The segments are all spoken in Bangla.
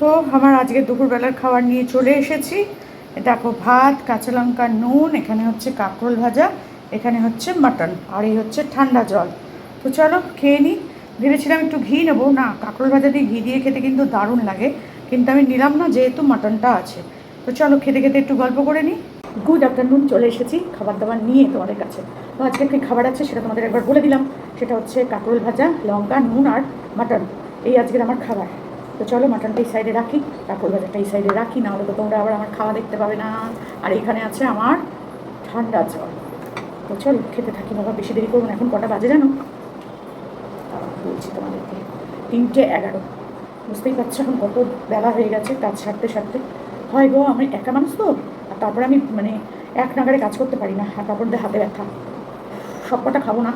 তো আমার আজকে দুপুরবেলার খাবার নিয়ে চলে এসেছি। দেখো ভাত, কাঁচা লঙ্কা, নুন, এখানে হচ্ছে কাঁকরোল ভাজা, এখানে হচ্ছে মাটন, আর এই হচ্ছে ঠান্ডা জল। তো চলো খেয়ে নিই ভেবেছিলাম একটু ঘি নেব। না, কাঁকরোল ভাজা দিয়ে ঘি দিয়ে খেতে কিন্তু দারুণ লাগে। কিন্তু আমি নিলাম না, যেহেতু মাটনটা আছে। তো চলো খেতে খেতে একটু গল্প করে নিই গুড আফটারনুন, চলে এসেছি খাবার দাবার নিয়ে তোমাদের কাছে। তো আজকে কী খাবার আছে সেটা তোমাদের একবার বলে দিলাম। সেটা হচ্ছে কাঁকরোল ভাজা, লঙ্কা, নুন আর মাটন। এই আজকের আমার খাবার। তো চলো মাটনটা এই সাইডে রাখি কাঁকরোল ভাজাটা এই সাইডে রাখি, নাহলে তো তোমরা আবার আমার খাওয়া দেখতে পাবে না। আর এখানে আছে আমার ঠান্ডা জল। তো চলো, খেতে থাকি বাবা, বেশি দেরি করব না, এখন কটা বাজে জানো? বলছি তোমাদেরকে, তিনটে এগারো। বুঝতেই পারছ এখন কত বেলা হয়ে গেছে, কাজ সারতে সারতে। হয় গো, আমি একা মানুষ তো, আর তারপরে আমি মানে এক নাগারে কাজ করতে পারি না, আর তারপর হাতে ব্যথা। সব কটা খাব না।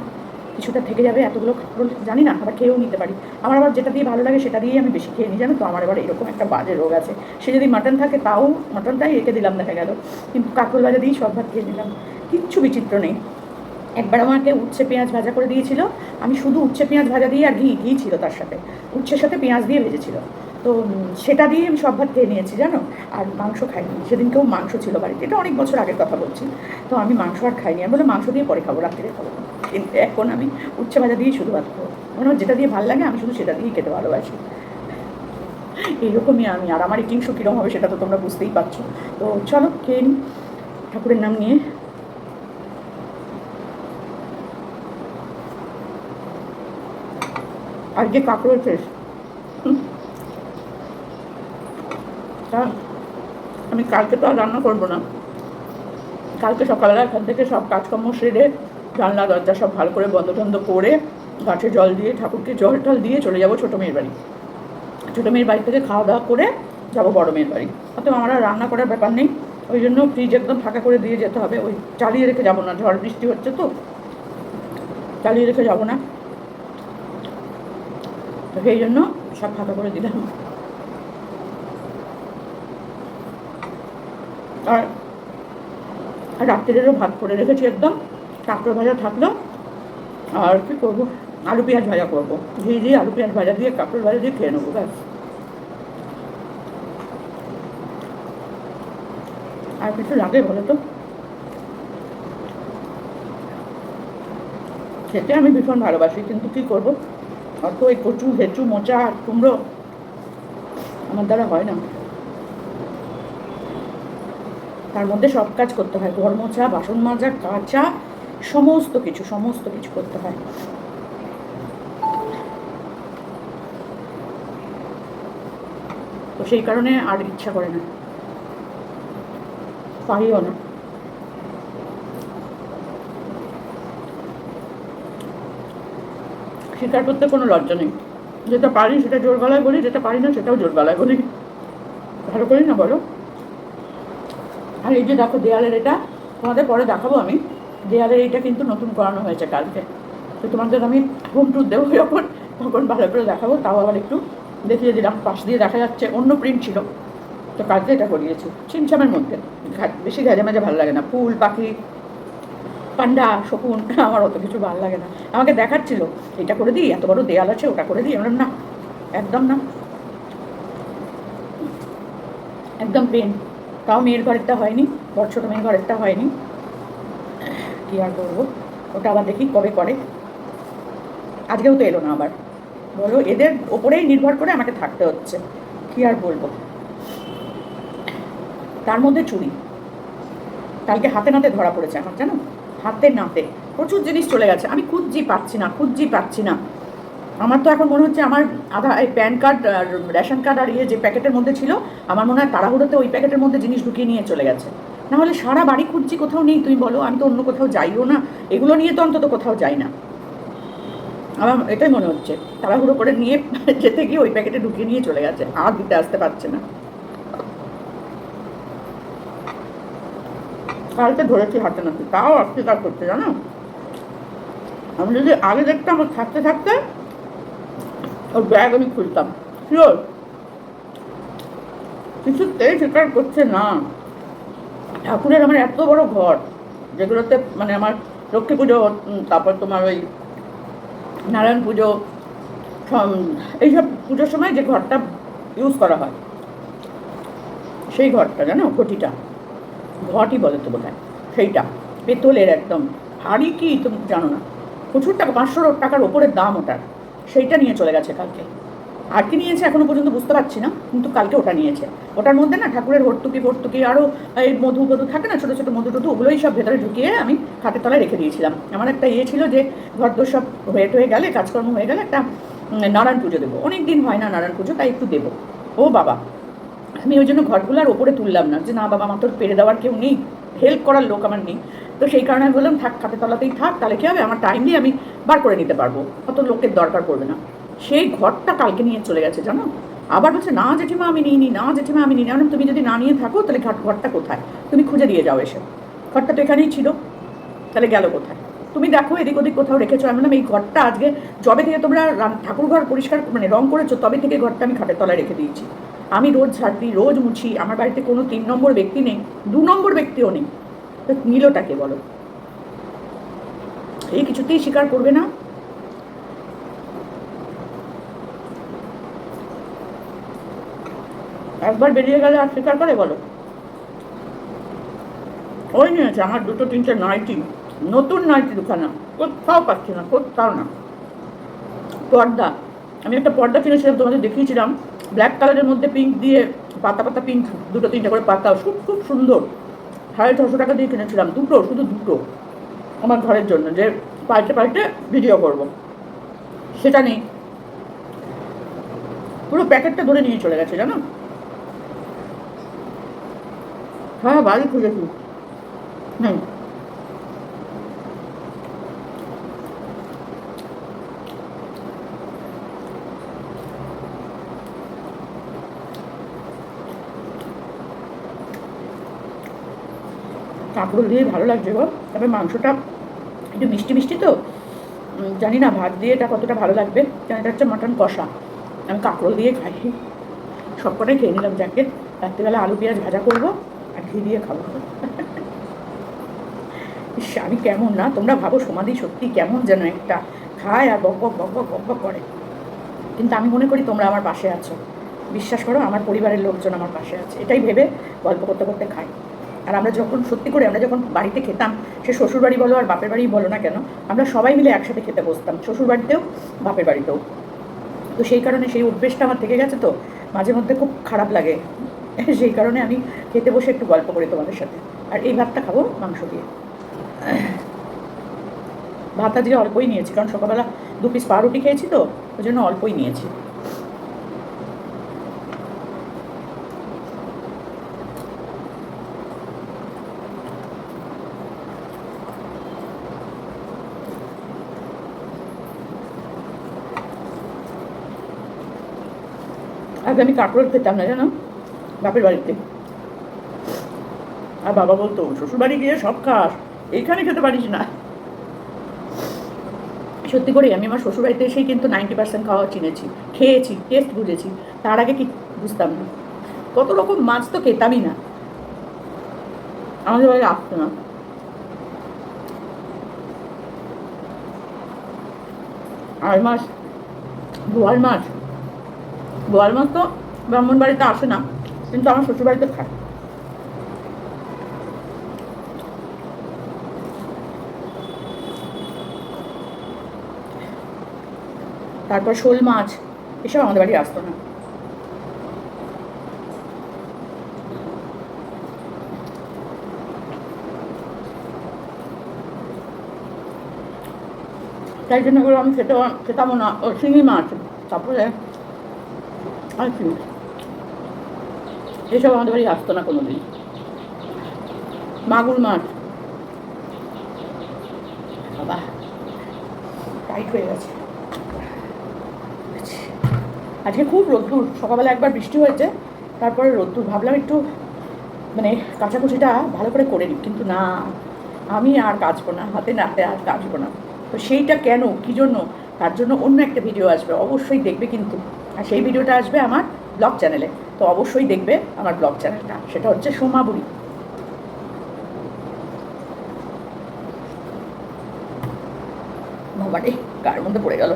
কিছুটা থেকে যাবে, এতগুলো খাব জানি না, আবার খেয়েও নিতে পারি। আমার আবার যেটা দিয়ে ভালো লাগে সেটা দিয়েই আমি বেশি খেয়ে নিই, জানো তো? আমার আবার এরকম একটা বাজে রোগ আছে। সে যদি মাটন থাকে তাও মাটনটাই রেখে দিলাম, দেখা গেল। কিন্তু কাকুর ভাজা দিয়েই সব ভাত খেয়ে নিলাম। কিচ্ছু বিচিত্র নেই। একবার আমাকে উচ্ছে পেঁয়াজ ভাজা করে দিয়েছিল। আমি শুধু উচ্ছে পেঁয়াজ ভাজা দিয়ে আর ঘি ঘি ছিল তার সাথে। উচ্ছের সাথে পেঁয়াজ দিয়ে ভেজেছিল। তো, সেটা দিয়ে আমি সব ভাত খেয়ে নিয়েছি, জানো? আর মাংস খাইনি। সেদিনকেও মাংস ছিল বাড়িতে। এটা অনেক বছর আগের কথা বলছি। তো আমি মাংস আর খাইনি। আমি বলে মাংস দিয়ে পরে খাব, রাত্রে খাব। কিন্তু এখন আমি উচ্ছে ভাজা দিয়েই শুধু ভাত খাব। হয় যেটা দিয়ে ভালো লাগে, আমি শুধু সেটা দিয়েই খেতে ভালোবাসি। এইরকমই আমি, আর আমার ইটিংশো কীরকম হবে সেটা তো তোমরা বুঝতেই পারছ। তো চলো, খেয়ে ঠাকুরের নাম নিয়ে। আজকে কাঁকড়োর ফ্রেশ তা, আমি কালকে তো আর রান্না করব না। কালকে সকালবেলা এখান থেকে সব কাজকর্ম সেরে জানলা, দরজা সব ভালো করে বন্ধ টন্ধ করে গাছে জল দিয়ে, ঠাকুরকে জল টল দিয়ে চলে যাব ছোটো মেয়ের বাড়ি। ছোটো মেয়ের বাড়ি থেকে খাওয়া দাওয়া করে যাব বড় মেয়ের বাড়ি। অতএব আমার রান্না করার ব্যাপার নেই। ওই জন্য ফ্রিজ একদম ফাঁকা করে দিয়ে যেতে হবে। ওই চালিয়ে রেখে যাব না। ঝড় বৃষ্টি হচ্ছে তো। চালিয়ে রেখে যাব না। তো সেই জন্য সব ফাঁকা করে দিলাম। আর রাত্রিরেরও ভাত করে রেখেছি একদম। কাঁকড়ো ভাজা থাকল। আর কি করব? আলু পেঁয়াজ ভাজা করব। ঘি দিয়ে আলু পেঁয়াজ ভাজা দিয়ে কাঁকড়োর ভাজা দিয়ে খেয়ে নেব, ব্যাস। আর কিছু লাগে বলো তো? খেতে আমি ভীষণ ভালোবাসি, কিন্তু কি করব? অত এই কচু, হেঁচু, মোচা আর কুমড়ো আমার দ্বারা হয় না। তার মধ্যে সব কাজ করতে হয়। ঘর মোছা বাসন মাজা, কাচা সমস্ত কিছু সমস্ত কিছু করতে হয়। তো সেই কারণে আর ইচ্ছা করে না। পারিও না। স্বীকার করতে কোনো লজ্জা নেই। যেটা পারি সেটা জোর গলায় বলি, যেটা পারি না সেটাও জোর গলায় বলি। ভালো করি না বলো। আর এই যে দেখো দেয়ালের এটা, তোমাদের পরে দেখাবো আমি। দেয়ালের এইটা কিন্তু নতুন করানো হয়েছে কালকে। তো তোমাদের আমি হোম ট্যুর দেবো যখন, তখন ভালো করে দেখাবো, তাও আবার একটু দেখিয়ে দিলাম, পাশ দিয়ে দেখা যাচ্ছে, অন্য প্রিন্ট ছিল। তো কালকে এটা করিয়েছি, ছিমছামের মধ্যে। বেশি ঘেজে মাঝে ভালো লাগে না, ফুল, পাখি, পান্ডা, শকুন, আমার অত কিছু ভালো লাগে না। আমাকে দেখাচ্ছিল, এটা করে দিই, এত বড় দেয়াল আছে, ওটা করে দিই। আমরা না, একদম না। একদম পেন তাও মেয়ের ঘরেরটা হয়নি, বড় ছোটো মেয়ের ঘরেরটা হয়নি। কী আর করব? ওটা আবার দেখি কবে করে। আজকেও তো এলো না আবার। বলো, এদের ওপরেই নির্ভর করে আমাকে থাকতে হচ্ছে। কী আর বলব? তার মধ্যে চুরি। কালকে হাতে নাতে ধরা পড়েছে আমার, জানো? হাতে নাতে। প্রচুর জিনিস চলে গেছে। আমি খুঁজছি, পাচ্ছি না, খুঁজছি, পাচ্ছি না। আমার তো এখন মনে হচ্ছে আমার আধা, এই প্যান কার্ড আর রেশন কার্ড আর ইয়ে যে প্যাকেটের মধ্যে ছিল, আমার মনে হয় তাড়াহুড়োতে ওই প্যাকেটের মধ্যে জিনিস ঢুকিয়ে নিয়ে চলে গেছে। না হলে সারা বাড়ি খুঁজছি, কোথাও নেই। তুমি বলো, আমি তো অন্য কোথাও যাইও না। এগুলো নিয়ে তো অন্তত কোথাও যাই না। আমার এটাই মনে হচ্ছে। তাড়াহুড়ো করে নিয়ে যেতে গিয়ে ওই প্যাকেটে ঢুকিয়ে নিয়ে চলে গেছে। আর দিতে আসতে পারছে না। কালকে ধরেছি হাতে নাতে। তাও অস্বীকার করতে জানো? আমি যদি আগে দেখতাম ওর থাকতে থাকতে, ওর ব্যাগ আমি খুলতাম। শিওর? কিছুতেই স্বীকার করছে না। ঠাকুরের আমার এত বড় ঘর, যেগুলোতে মানে আমার লক্ষ্মী পুজো তারপর তোমার ওই নারায়ণ পুজো এইসব পুজোর সময় যে ঘরটা ইউজ করা হয়, সেই ঘরটা, জানো, ঘটিটা। ঘটই বলে তো বোধ সেইটা। পেতলের একদম, ভারী কি, তুমি জানো না। প্রচুর টাকা, পাঁচশো টাকার ওপরে দাম ওটার। সেইটা নিয়ে চলে গেছে কালকে। আর কি নিয়েছে এখনও পর্যন্ত বুঝতে পারছি না, কিন্তু কালকে ওটা নিয়েছে। ওটার মধ্যে না ঠাকুরের ভর্তুকি ভর্তুকি আরও এই মধু মধু থাকে না, ছোটো ছোটো মধু টধু, ওগুলোই সব ভেতরে ঢুকিয়ে আমি খাটের তলায় রেখে দিয়েছিলাম। আমার একটা ইয়ে ছিল যে ঘর দোর সব হয়ে টয়ে গেলে, কাজকর্ম হয়ে গেলে একটা নারায়ণ পুজো দেবো। অনেক দিন হয় না নারায়ণ পুজো, তাই একটু দেবো। ও বাবা, আমি ওই জন্য ঘরগুলো আর ওপরে তুললাম না, যে না বাবা, আমার তোর পেরে দেওয়ার কেউ নেই হেল্প করার লোক আমার নেই। তো সেই কারণে আমি বললাম, থাক, খাটের তলাতেই থাক, তাহলে কী হবে? আমার টাইমলি আমি বার করে নিতে পারব। অত লোকের দরকার পড়বে না। সেই ঘরটা কালকে নিয়ে চলে গেছে, জানো? আবার বলছে, না জেঠিমা, আমি নিইনি, না জেঠিমা, আমি নিই না তুমি যদি না নিয়ে থাকো, তাহলে ঘর ঘরটা কোথায়? তুমি খুঁজে দিয়ে যাও এসে। ঘরটা তো এখানেই ছিল। তাহলে গেল কোথায়? তুমি দেখো, এদিক ওদিক কোথাও রেখেছো? আমি বললাম, এই ঘরটা আজকে জবে থেকে তোমরা ঠাকুর ঘর পরিষ্কার মানে রং করেছ, তবে থেকে ঘরটা আমি খাটের তলায় রেখে দিয়েছি। আমি রোজ ঝাড় রোজ মুছি, আমার বাড়িতে কোনো তিন নম্বর ব্যক্তি নেই, দু নম্বর ব্যক্তিও নেই। তো নিলটাকে বলো? এই কিছুতেই স্বীকার করবে না। একবার বেরিয়ে গেলে আর স্বীকার করে বলো। ওই নিয়েছে, আমার দুটো তিনটে নাইটি। নতুন নাইটি দুখানা কোথাও পাচ্ছি না, কোথাও না। পর্দা। আমি একটা পর্দা কিনেছিলাম, তোমাদের দেখিয়েছিলাম। ব্ল্যাক কালারের মধ্যে পিঙ্ক দিয়ে পাতা পাতা পিঙ্ক দুটো তিনটে করে পাতা। খুব খুব সুন্দর। সাড়ে ছশো টাকা দিয়ে কিনেছিলাম। দুটো, শুধু দুটো। আমার ঘরের জন্য, যে পাল্টে পাল্টে ভিডিও করব। সেটা নেই। পুরো প্যাকেটটা ধরে নিয়ে চলে গেছে, জানো? হ্যাঁ বাড়ি খুঁজেছি। হুম কাঁকরোল দিয়ে ভালো লাগছে গো। তবে মাংসটা একটু মিষ্টি মিষ্টি তো। জানি না, ভাত দিয়ে এটা কতটা ভালো লাগবে। কারণ এটা হচ্ছে মাটন কষা। আমি কাঁকরোল দিয়ে খাই। সব কটাই খেয়ে নিলাম, যাকে। রাত্রিবেলা আলু পেঁয়াজ ভাজা করব। আর ঘি দিয়ে খাব। ইস, আমি কেমন না? তোমরা ভাবো সমাধি সত্যি কেমন যেন একটা খায় আর বক বক বক বক করে। কিন্তু আমি মনে করি তোমরা আমার পাশে আছো। বিশ্বাস করো আমার পরিবারের লোকজন আমার পাশে আছে। এটাই ভেবে গল্প করতে করতে খাই আর আমরা যখন সত্যি করে আমরা যখন বাড়িতে খেতাম সে শ্বশুরবাড়ি বলো আর বাপের বাড়ি বলো না কেন আমরা সবাই মিলে একসাথে খেতে বসতাম শ্বশুর বাড়িতেও বাপের বাড়িতেও। তো সেই কারণে সেই অভ্যেসটা আমার থেকে গেছে তো। মাঝে মধ্যে খুব খারাপ লাগে। সেই কারণে আমি খেতে বসে একটু গল্প করি তোমাদের সাথে। আর এই ভাতটা খাব মাংস দিয়ে। ভাত আজকে অল্পই নিয়েছি, কারণ সকালবেলা দু পিস পাউরুটি খেয়েছি তো, ওই জন্য অল্পই নিয়েছি। আগে আমি কাঁকড়োল খেতাম না, জানো? বাপের বাড়িতে। আর বাবা বলতো, শ্বশুরবাড়ি গিয়ে সব খাস, এইখানে খেতে পারিস না। সত্যি করে, আমি আমার শ্বশুরবাড়িতে এসেই কিন্তু নাইনটি পার্সেন্ট খাওয়া চিনেছি, খেয়েছি টেস্ট বুঝেছি। তার আগে কি বুঝতাম না। কত রকম মাছ তো খেতামই না। আমাদের বাড়ি আসতো না আর মাছ বোয়াল মাছ। বোয়াল মাছ তো ব্রাহ্মণ বাড়িতে আসে না। কিন্তু আমার শ্বশুর বাড়িতে খায়। তারপর শোল মাছ, এসব আমাদের বাড়ি আসতো না। তাই জন্য করে আমি খেতে খেতামও না। শিঙি মাছ, তারপরে আর কি এসব আমাদের বাড়ি আসতো না কোনোদিন। মাগুর মাছ বাবা টাইট হয়ে গেছে। আজকে খুব রোদ্দুর সকালবেলা একবার বৃষ্টি হয়েছে, তারপরে রোদ্দুর ভাবলাম একটু মানে কাচাকুচিটা ভালো করে করে নিই, কিন্তু না, আমি আর কাচবো না, হাতে নাতে আর কাচবো না। তো সেইটা কেন, কী জন্য? তার জন্য অন্য একটা ভিডিও আসবে, অবশ্যই দেখবে কিন্তু। আর সেই ভিডিওটা আসবে আমার ব্লগ চ্যানেলে তো অবশ্যই দেখবে আমার ব্লগ চ্যানেলটা সেটা হচ্ছে সোমাবুড়ি বাবারে কার মধ্যে পড়ে গেল?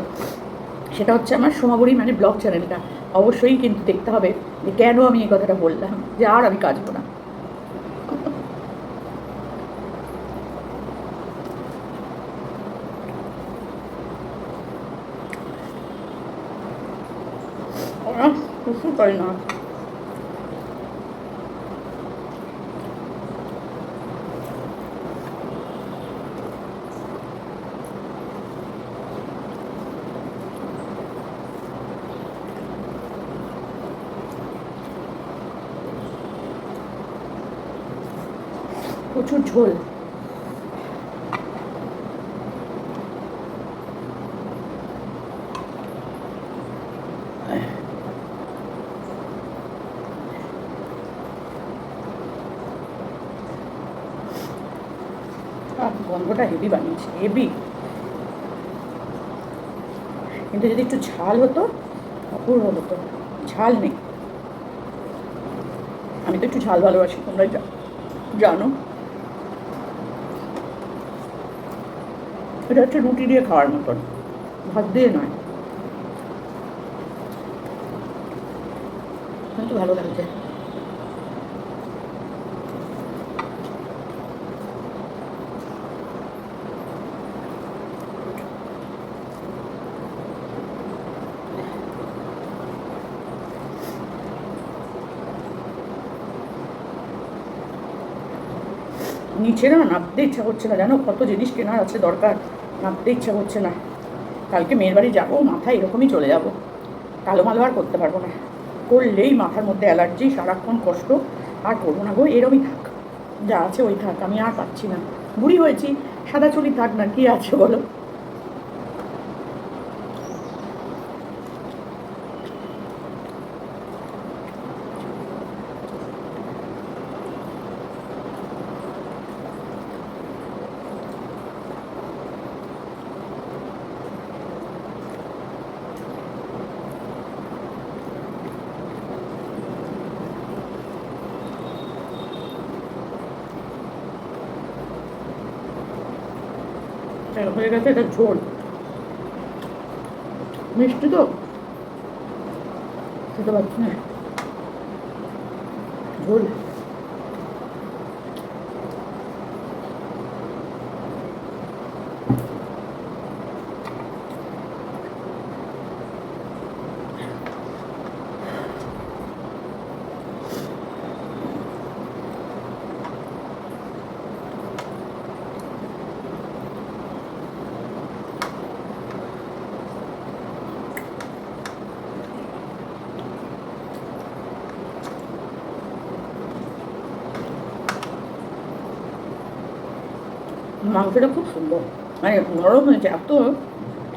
সেটা হচ্ছে আমার সোমাবুড়ি মানে ব্লগ চ্যানেলটা অবশ্যই কিন্তু দেখতে হবে যে কেন আমি এই কথাটা বললাম যে আর আমি কাজবো না। বুঝতে না। প্রচুর ঝোল। গন্ধটা হেভি বানিয়েছে, হেভি। কিন্তু যদি একটু ঝাল হতো, অপূর্ব হতো। ঝাল নেই। আমি তো একটু ঝাল ভালোবাসি তোমরা জানো। এটা হচ্ছে রুটি দিয়ে খাওয়ার মতন ভাত দিয়ে নয় কিন্তু ভালো লাগছে নিচে না নামতে ইচ্ছা করছে না। জানো কত জিনিস কেনার আছে দরকার? নামতে ইচ্ছা করছে না। কালকে মেয়ের বাড়ি যাব মাথা এরকমই চলে যাব। কালো মালো আর করতে পারব না। করলেই মাথার মধ্যে অ্যালার্জি, সারাক্ষণ কষ্ট। আর করব না গো, এরমই থাক। যা আছে ওই থাক, আমি আর পাচ্ছি না। বুড়ি হয়েছি, সাদা চুলি থাক না, কী আছে বলো এটা হয়ে গেছে এটা ঝোল। মিষ্টি তো? খেতে পারছি না ঝোল। মাংসটা খুব সুন্দর। মানে নরম হয়েছে, এত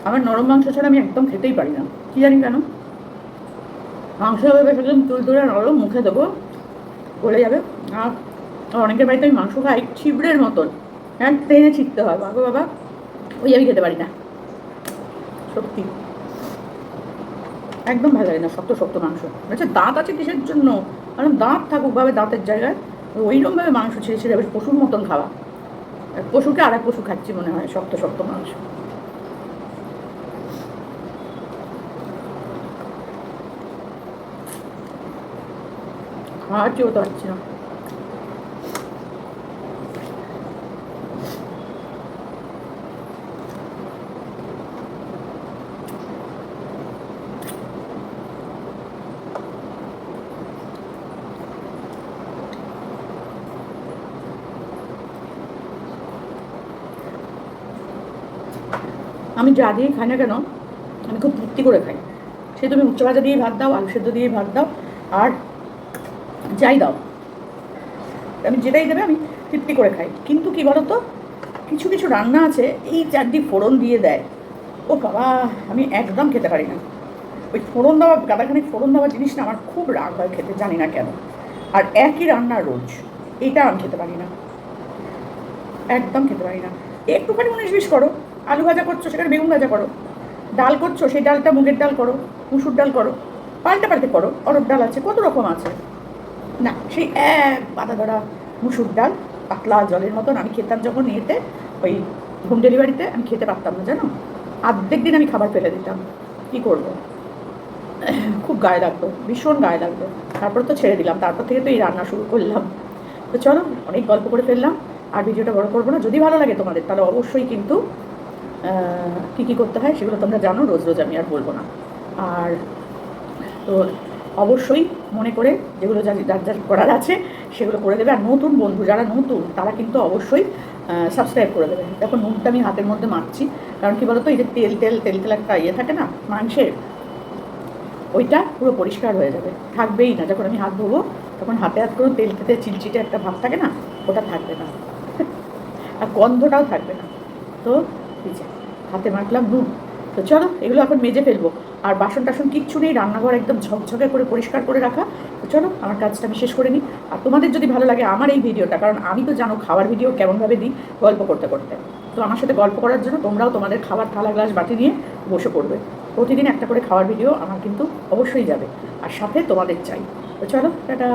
আমার নরম মাংস ছাড়া আমি একদম খেতেই পারি না। কি জানি কেন? মাংস হবে বেশ একদম তুল তুলে নরম মুখে দেবো, গলে যাবে। আর অনেকের বাড়িতে আমি মাংস খাই ছিবড়ের মতন। হ্যাঁ ট্রেনে ছিটতে হয়। বাবা বাবা, ওই আমি খেতে পারি না। সত্যি। একদম ভালো লাগে না শক্ত শক্ত মাংস। আচ্ছা দাঁত আছে কিসের জন্য? কারণ দাঁত থাকুক ভাবে দাঁতের জায়গায় ওইরকমভাবে মাংস ছেড়ে ছেড়ে বেশ পশুর মতন খাওয়া। পশুকে আর এক পশু খাচ্ছি মনে হয় শক্ত শক্ত মাংস। খাওয়াচ্ছি তো পারছি না। আমি যা দিয়ে খাই না কেন, আমি খুব তৃপ্তি করে খাই। সে তুমি উচ্চ ভাজা দিয়ে ভাত দাও, আলু সেদ্ধ দিয়ে ভাত দাও, আর যাই দাও। আমি যেটাই দেবে আমি তৃপ্তি করে খাই। কিন্তু কি বলতো? কিছু কিছু রান্না আছে, এই চারটি ফোড়ন দিয়ে দেয়। ও বাবা, আমি একদম খেতে পারি না। ওই ফোড়ন দেওয়া গাদাখানি ফোড়ন দেওয়া জিনিস না আমার খুব রাগ হয় খেতে, জানি না কেন। আর একই রান্না রোজ, এটা আমি খেতে পারি না। একদম খেতে পারি না। একটুখানি উনিশ বিশ করো। আলু ভাজা করছ, সেখানে বেগুন ভাজা করো। ডাল করছ, সেই ডালটা মুগের ডাল করো, মুসুর ডাল করো, পাল্টে পাল্টে করো, অরব ডাল আছে, কত রকম আছে? না, সেই এক বাঁধা ধরা মুসুর ডাল, পাতলা জলের মতন আমি খেতাম যখন ইয়েতে, ওই হোম ডেলিভারিতে আমি খেতে পারতাম না, জানো? আর্ধেক দিন আমি খাবার ফেলে দিতাম। কী করব? খুব গায়ে লাগতো, ভীষণ গায়ে লাগতো। তারপর তো ছেড়ে দিলাম, তারপর থেকে তো এই রান্না শুরু করলাম। তো চলো, অনেক গল্প করে ফেললাম, আর ভিডিওটা বড় করব না। যদি ভালো লাগে তোমাদের, তাহলে অবশ্যই কিন্তু কী কী করতে হয় সেগুলো তোমরা জানো, রোজ রোজ আমি আর বলব না। আর তো অবশ্যই মনে করে যেগুলো যা যার যার করার আছে, সেগুলো করে দেবে। আর নতুন বন্ধু, যারা নতুন, তারা কিন্তু অবশ্যই সাবস্ক্রাইব করে দেবে। দেখো, নুনটা আমি হাতের মধ্যে মাখছি। কারণ কি বলতো, এই যে তেল তেল তেল তেল একটা ইয়ে থাকে না, মাংসের, ওইটা পুরো পরিষ্কার হয়ে যাবে। থাকবেই না। যখন আমি হাত ধোবো, তখন হাতে হাত করে তেল খেতে চিলচিটে একটা ভাব থাকে না, ওটা থাকবে না। আর গন্ধটাও থাকবে না। তো যে হাতে মাখলাম নুন তো চলো, এগুলো এখন মেজে ফেলব। আর বাসন টাসন কিচ্ছু নেই, রান্নাঘর একদম ঝকঝকে করে পরিষ্কার করে রাখা। তো চলো, আমার কাজটা আমি শেষ করে নিই। আর তোমাদের যদি ভালো লাগে আমার এই ভিডিওটা, কারণ আমি তো জানো খাবার ভিডিও কেমনভাবে দিই, গল্প করতে করতে। তো আমার সাথে গল্প করার জন্য তোমরাও তোমাদের খাবার থালা, গ্লাস, বাটি নিয়ে বসে পড়বে। প্রতিদিন একটা করে খাওয়ার ভিডিও আমার কিন্তু অবশ্যই যাবে। আর সাথে তোমাদের চাই। তো চলো, টাটা।